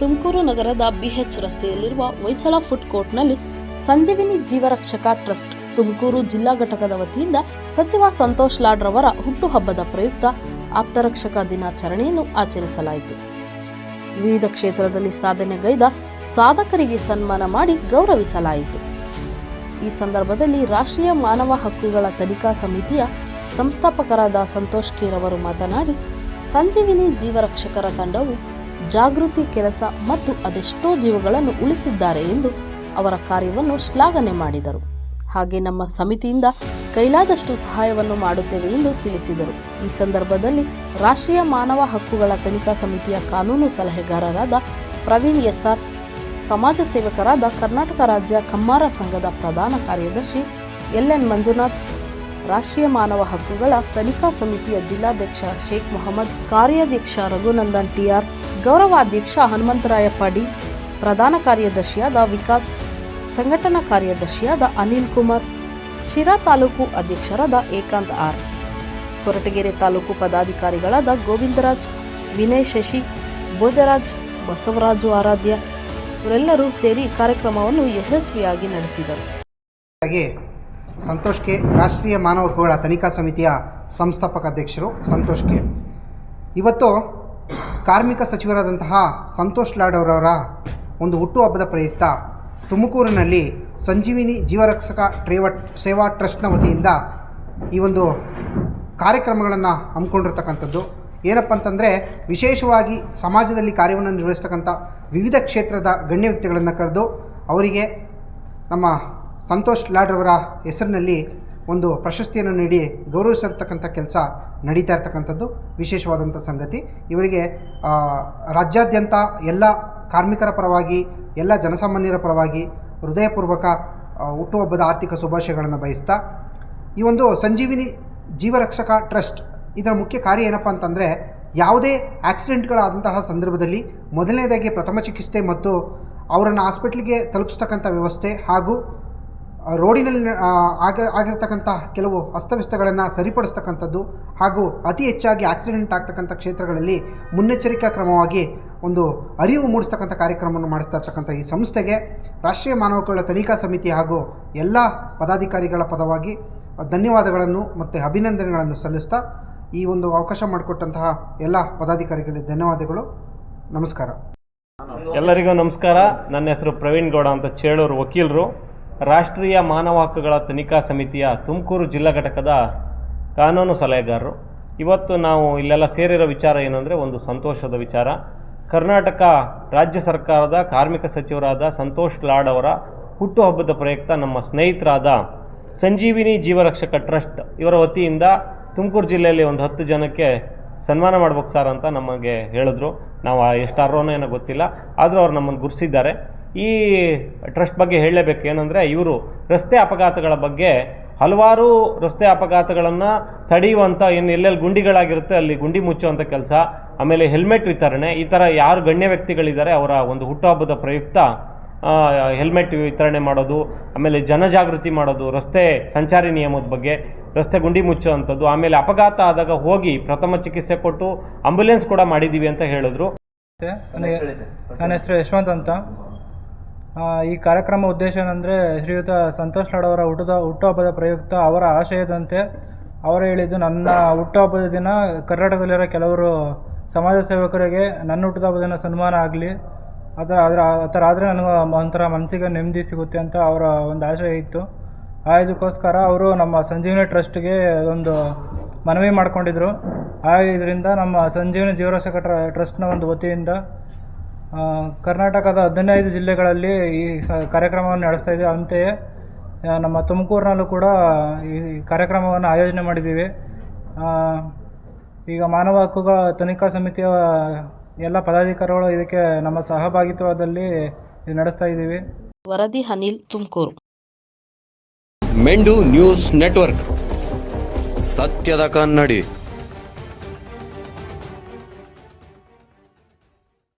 ತುಮಕೂರು ನಗರದ ಬಿಎಚ್ ರಸ್ತೆಯಲ್ಲಿರುವ ಹೊಯ್ಸಳ ಫುಡ್ ಕೋರ್ಟ್ನಲ್ಲಿ ಸಂಜೀವಿನಿ ಜೀವರಕ್ಷಕ ಟ್ರಸ್ಟ್, ತುಮಕೂರು ಜಿಲ್ಲಾ ಘಟಕದ ವತಿಯಿಂದ ಸಚಿವ ಸಂತೋಷ್ ಲಾಡ್ ರವರ ಹುಟ್ಟುಹಬ್ಬದ ಪ್ರಯುಕ್ತ ಆಪ್ತರಕ್ಷಕ ದಿನಾಚರಣೆಯನ್ನು ಆಚರಿಸಲಾಯಿತು. ವಿವಿಧ ಕ್ಷೇತ್ರದಲ್ಲಿ ಸಾಧನೆಗೈದ ಸಾಧಕರಿಗೆ ಸನ್ಮಾನ ಮಾಡಿ ಗೌರವಿಸಲಾಯಿತು. ಈ ಸಂದರ್ಭದಲ್ಲಿ ರಾಷ್ಟ್ರೀಯ ಮಾನವ ಹಕ್ಕುಗಳ ತನಿಖಾ ಸಮಿತಿಯ ಸಂಸ್ಥಾಪಕರಾದ ಸಂತೋಷ್ ಕೇರ್ ಅವರು ಮಾತನಾಡಿ, ಸಂಜೀವಿನಿ ಜೀವರಕ್ಷಕರ ತಂಡವು ಜಾಗೃತಿ ಕೆಲಸ ಮತ್ತು ಅದೆಷ್ಟೋ ಜೀವಗಳನ್ನು ಉಳಿಸಿದ್ದಾರೆ ಎಂದು ಅವರ ಕಾರ್ಯವನ್ನು ಶ್ಲಾಘನೆ ಮಾಡಿದರು. ಹಾಗೆ ನಮ್ಮ ಸಮಿತಿಯಿಂದ ಕೈಲಾದಷ್ಟು ಸಹಾಯವನ್ನು ಮಾಡುತ್ತೇವೆ ಎಂದು ತಿಳಿಸಿದರು. ಈ ಸಂದರ್ಭದಲ್ಲಿ ರಾಷ್ಟ್ರೀಯ ಮಾನವ ಹಕ್ಕುಗಳ ತನಿಖಾ ಸಮಿತಿಯ ಕಾನೂನು ಸಲಹೆಗಾರರಾದ ಪ್ರವೀಣ್ ಎಸ್ಆರ್, ಸಮಾಜ ಸೇವಕರಾದ ಕರ್ನಾಟಕ ರಾಜ್ಯ ಕಮ್ಮಾರ ಸಂಘದ ಪ್ರಧಾನ ಕಾರ್ಯದರ್ಶಿ ಎಲ್ಎನ್ ಮಂಜುನಾಥ್, ರಾಷ್ಟ್ರೀಯ ಮಾನವ ಹಕ್ಕುಗಳ ತನಿಖಾ ಸಮಿತಿಯ ಜಿಲ್ಲಾಧ್ಯಕ್ಷ ಶೇಖ್ ಮೊಹಮ್ಮದ್, ಕಾರ್ಯಾಧ್ಯಕ್ಷ ರಘುನಂದನ್ ಟಿಆರ್ ಗೌರವಾಧ್ಯಕ್ಷ ಹನುಮಂತರಾಯಪ್ಪ ಡಿ, ಪ್ರಧಾನ ಕಾರ್ಯದರ್ಶಿಯಾದ ವಿಕಾಸ್, ಸಂಘಟನಾ ಕಾರ್ಯದರ್ಶಿಯಾದ ಅನಿಲ್ ಕುಮಾರ್, ಶಿರಾ ತಾಲೂಕು ಅಧ್ಯಕ್ಷರಾದ ಏಕಾಂತ್ ಆರ್. ಕೊರಟಗೆರೆ ತಾಲೂಕು ಪದಾಧಿಕಾರಿಗಳಾದ ಗೋವಿಂದರಾಜ್, ವಿನಯ್ ಶಶಿ, ಭೋಜರಾಜ್, ಬಸವರಾಜು ಆರಾಧ್ಯ, ಇವರೆಲ್ಲರೂ ಸೇರಿ ಕಾರ್ಯಕ್ರಮವನ್ನು ಯಶಸ್ವಿಯಾಗಿ ನಡೆಸಿದರು. ಹಾಗೆ ಸಂತೋಷ್ ಕೆ, ರಾಷ್ಟ್ರೀಯ ಮಾನವ ಹಕ್ಕುಗಳ ತನಿಖಾ ಸಮಿತಿಯ ಸಂಸ್ಥಾಪಕ ಅಧ್ಯಕ್ಷರು ಸಂತೋಷ್ ಕೆ. ಇವತ್ತು ಕಾರ್ಮಿಕ ಸಚಿವರಾದಂತಹ ಸಂತೋಷ್ ಲಾಡ್ ಅವರವರ ಒಂದು ಹುಟ್ಟುಹಬ್ಬದ ಪ್ರಯುಕ್ತ ತುಮಕೂರಿನಲ್ಲಿ ಸಂಜೀವಿನಿ ಜೀವರಕ್ಷಕ ಟ್ರೇವ ಸೇವಾ ಟ್ರಸ್ಟ್ನ ವತಿಯಿಂದ ಈ ಒಂದು ಕಾರ್ಯಕ್ರಮಗಳನ್ನು ಹಮ್ಮಿಕೊಂಡಿರ್ತಕ್ಕಂಥದ್ದು. ಏನಪ್ಪ ಅಂತಂದರೆ ವಿಶೇಷವಾಗಿ ಸಮಾಜದಲ್ಲಿ ಕಾರ್ಯವನ್ನು ನಿರ್ವಹಿಸ್ತಕ್ಕಂಥ ವಿವಿಧ ಕ್ಷೇತ್ರದ ಗಣ್ಯ ವ್ಯಕ್ತಿಗಳನ್ನು ಕರೆದು ಅವರಿಗೆ ನಮ್ಮ ಸಂತೋಷ್ ಲಾಡ್ರವರ ಹೆಸರಿನಲ್ಲಿ ಒಂದು ಪ್ರಶಸ್ತಿಯನ್ನು ನೀಡಿ ಗೌರವಿಸಿರ್ತಕ್ಕಂಥ ಕೆಲಸ ನಡೀತಾ ಇರ್ತಕ್ಕಂಥದ್ದು ವಿಶೇಷವಾದಂಥ ಸಂಗತಿ. ಇವರಿಗೆ ರಾಜ್ಯಾದ್ಯಂತ ಎಲ್ಲ ಕಾರ್ಮಿಕರ ಪರವಾಗಿ, ಎಲ್ಲ ಜನಸಾಮಾನ್ಯರ ಪರವಾಗಿ ಹೃದಯಪೂರ್ವಕ ಹುಟ್ಟುಹಬ್ಬದ ಆರ್ಥಿಕ ಶುಭಾಶಯಗಳನ್ನು ಬಯಸ್ತಾ, ಈ ಒಂದು ಸಂಜೀವಿನಿ ಜೀವರಕ್ಷಕ ಟ್ರಸ್ಟ್ ಇದರ ಮುಖ್ಯ ಕಾರ್ಯ ಏನಪ್ಪ ಅಂತಂದರೆ, ಯಾವುದೇ ಆಕ್ಸಿಡೆಂಟ್ಗಳಾದಂತಹ ಸಂದರ್ಭದಲ್ಲಿ ಮೊದಲನೇದಾಗಿ ಪ್ರಥಮ ಚಿಕಿತ್ಸೆ ಮತ್ತು ಅವರನ್ನು ಹಾಸ್ಪಿಟ್ಲಿಗೆ ತಲುಪಿಸ್ತಕ್ಕಂಥ ವ್ಯವಸ್ಥೆ ಹಾಗೂ ರೋಡಿನಲ್ಲಿ ಆಗ ಆಗಿರ್ತಕ್ಕಂಥ ಕೆಲವು ಅಸ್ತವ್ಯಸ್ತಗಳನ್ನು ಸರಿಪಡಿಸ್ತಕ್ಕಂಥದ್ದು ಹಾಗೂ ಅತಿ ಹೆಚ್ಚಾಗಿ ಆಕ್ಸಿಡೆಂಟ್ ಆಗ್ತಕ್ಕಂಥ ಕ್ಷೇತ್ರಗಳಲ್ಲಿ ಮುನ್ನೆಚ್ಚರಿಕಾ ಕ್ರಮವಾಗಿ ಒಂದು ಅರಿವು ಮೂಡಿಸ್ತಕ್ಕಂಥ ಕಾರ್ಯಕ್ರಮವನ್ನು ಮಾಡಿಸ್ತಾ ಇರ್ತಕ್ಕಂಥ ಈ ಸಂಸ್ಥೆಗೆ ರಾಷ್ಟ್ರೀಯ ಮಾನವ ಹಕ್ಕುಗಳ ತನಿಖಾ ಸಮಿತಿ ಹಾಗೂ ಎಲ್ಲ ಪದಾಧಿಕಾರಿಗಳ ಪರವಾಗಿ ಧನ್ಯವಾದಗಳನ್ನು ಮತ್ತು ಅಭಿನಂದನೆಗಳನ್ನು ಸಲ್ಲಿಸ್ತಾ ಈ ಒಂದು ಅವಕಾಶ ಮಾಡಿಕೊಟ್ಟಂತಹ ಎಲ್ಲ ಪದಾಧಿಕಾರಿಗಳಿಗೆ ಧನ್ಯವಾದಗಳು. ನಮಸ್ಕಾರ. ಎಲ್ಲರಿಗೂ ನಮಸ್ಕಾರ. ನನ್ನ ಹೆಸರು ಪ್ರವೀಣ್ ಗೌಡ ಅಂತ ಚೇಳೂರು ವಕೀಲರು. ರಾಷ್ಟ್ರೀಯ ಮಾನವ ಹಕ್ಕುಗಳ ತನಿಖಾ ಸಮಿತಿಯ ತುಮಕೂರು ಜಿಲ್ಲಾ ಘಟಕದ ಕಾನೂನು ಸಲಹೆಗಾರರು. ಇವತ್ತು ನಾವು ಇಲ್ಲೆಲ್ಲ ಸೇರಿರೋ ವಿಚಾರ ಏನಂದರೆ ಒಂದು ಸಂತೋಷದ ವಿಚಾರ. ಕರ್ನಾಟಕ ರಾಜ್ಯ ಸರ್ಕಾರದ ಕಾರ್ಮಿಕ ಸಚಿವರಾದ ಸಂತೋಷ್ ಲಾಡ್ ಅವರ ಹುಟ್ಟುಹಬ್ಬದ ಪ್ರಯುಕ್ತ ನಮ್ಮ ಸ್ನೇಹಿತರಾದ ಸಂಜೀವಿನಿ ಜೀವರಕ್ಷಕ ಟ್ರಸ್ಟ್ ಇವರ ವತಿಯಿಂದ ತುಮಕೂರು ಜಿಲ್ಲೆಯಲ್ಲಿ ಒಂದು ಹತ್ತು ಜನಕ್ಕೆ ಸನ್ಮಾನ ಮಾಡ್ಬೇಕು ಸರ್ ಅಂತ ನಮಗೆ ಹೇಳಿದ್ರು. ನಾವು ಎಷ್ಟಾರೋನೋ ಏನೋ ಗೊತ್ತಿಲ್ಲ. ಆದರೂ ಅವ್ರು ನಮ್ಮನ್ನು ಗುರುಸಿದ್ದಾರೆ. ಈ ಟ್ರಸ್ಟ್ ಬಗ್ಗೆ ಹೇಳಲೇಬೇಕು ಏನಂದರೆ ಇವರು ರಸ್ತೆ ಅಪಘಾತಗಳ ಬಗ್ಗೆ ಹಲವಾರು ರಸ್ತೆ ಅಪಘಾತಗಳನ್ನು ತಡೆಯುವಂಥ ಏನು ಎಲ್ಲೆಲ್ಲಿ ಗುಂಡಿಗಳಾಗಿರುತ್ತೆ ಅಲ್ಲಿ ಗುಂಡಿ ಮುಚ್ಚುವಂಥ ಕೆಲಸ ಆಮೇಲೆ ಹೆಲ್ಮೆಟ್ ವಿತರಣೆ ಈ ಥರ ಯಾರು ಗಣ್ಯ ವ್ಯಕ್ತಿಗಳಿದ್ದಾರೆ ಅವರ ಒಂದು ಹುಟ್ಟುಹಬ್ಬದ ಪ್ರಯುಕ್ತ ಆ, ಹೆಲ್ಮೆಟ್ ವಿತರಣೆ ಮಾಡೋದು ಆಮೇಲೆ ಜನಜಾಗೃತಿ ಮಾಡೋದು ರಸ್ತೆ ಸಂಚಾರಿ ನಿಯಮದ ಬಗ್ಗೆ ರಸ್ತೆ ಗುಂಡಿ ಮುಚ್ಚುವಂಥದ್ದು ಆಮೇಲೆ ಅಪಘಾತ ಆದಾಗ ಹೋಗಿ ಪ್ರಥಮ ಚಿಕಿತ್ಸೆ ಕೊಟ್ಟು ಆಂಬ್ಯುಲೆನ್ಸ್ ಕೂಡ ಮಾಡಿದ್ದೀವಿ ಅಂತ ಹೇಳಿದ್ರು. ನನ್ನ ಹೆಸರು ಯಶವಂತ್ ಅಂತ. ಈ ಕಾರ್ಯಕ್ರಮ ಉದ್ದೇಶ ಏನಂದರೆ ಶ್ರೀಯುತ ಸಂತೋಷ್ ಲಾಡ್ ಅವರ ಹುಟ್ಟದ ಹುಟ್ಟುಹಬ್ಬದ ಪ್ರಯುಕ್ತ ಅವರ ಆಶಯದಂತೆ ಅವರು ಹೇಳಿದ್ದು, ನನ್ನ ಹುಟ್ಟುಹಬ್ಬದ ದಿನ ಕರ್ನಾಟಕದಲ್ಲಿರೋ ಕೆಲವರು ಸಮಾಜ ಸೇವಕರಿಗೆ ನನ್ನ ಹುಟ್ಟುಹಬ್ಬದ ದಿನ ಸನ್ಮಾನ ಆಗಲಿ, ಅದರ ಅದರ ಆ ಥರ ಆದರೆ ನನಗೆ ಒಂಥರ ಮನಸ್ಸಿಗೆ ನೆಮ್ಮದಿ ಸಿಗುತ್ತೆ ಅಂತ ಅವರ ಒಂದು ಆಶಯ ಇತ್ತು. ಆ ಇದಕ್ಕೋಸ್ಕರ ಅವರು ನಮ್ಮ ಸಂಜೀವನಿ ಟ್ರಸ್ಟ್ಗೆ ಒಂದು ಮನವಿ ಮಾಡಿಕೊಂಡಿದ್ರು. ಆ ಇದರಿಂದ ನಮ್ಮ ಸಂಜೀವಿನಿ ಜೀವರಸಕ ಟ್ರ ಟ್ರಸ್ಟ್ನ ಒಂದು ವತಿಯಿಂದ ಕರ್ನಾಟಕದ ಹದಿನೈದು ಜಿಲ್ಲೆಗಳಲ್ಲಿ ಈ ಸ ಕಾರ್ಯಕ್ರಮವನ್ನು ನಡೆಸ್ತಾ ಇದ್ದೀವಿ ಅಂತೆಯೇ ನಮ್ಮ ತುಮಕೂರಿನಲ್ಲೂ ಕೂಡ ಈ ಕಾರ್ಯಕ್ರಮವನ್ನು ಆಯೋಜನೆ ಮಾಡಿದ್ದೀವಿ. ಆ, ಈಗ ಮಾನವ ಹಕ್ಕುಗಳ ತನಿಖಾ ಸಮಿತಿಯ ಎಲ್ಲ ಪದಾಧಿಕಾರಿಗಳು ಇದಕ್ಕೆ ನಮ್ಮ ಸಹಭಾಗಿತ್ವದಲ್ಲಿ ಇದು ನಡೆಸ್ತಾ ಇದ್ದೀವಿ. ವರದಿ ಅನಿಲ್ ತುಮಕೂರು. ಮೆಂಡು news network. ಸತ್ಯದ ಕನ್ನಡಿ.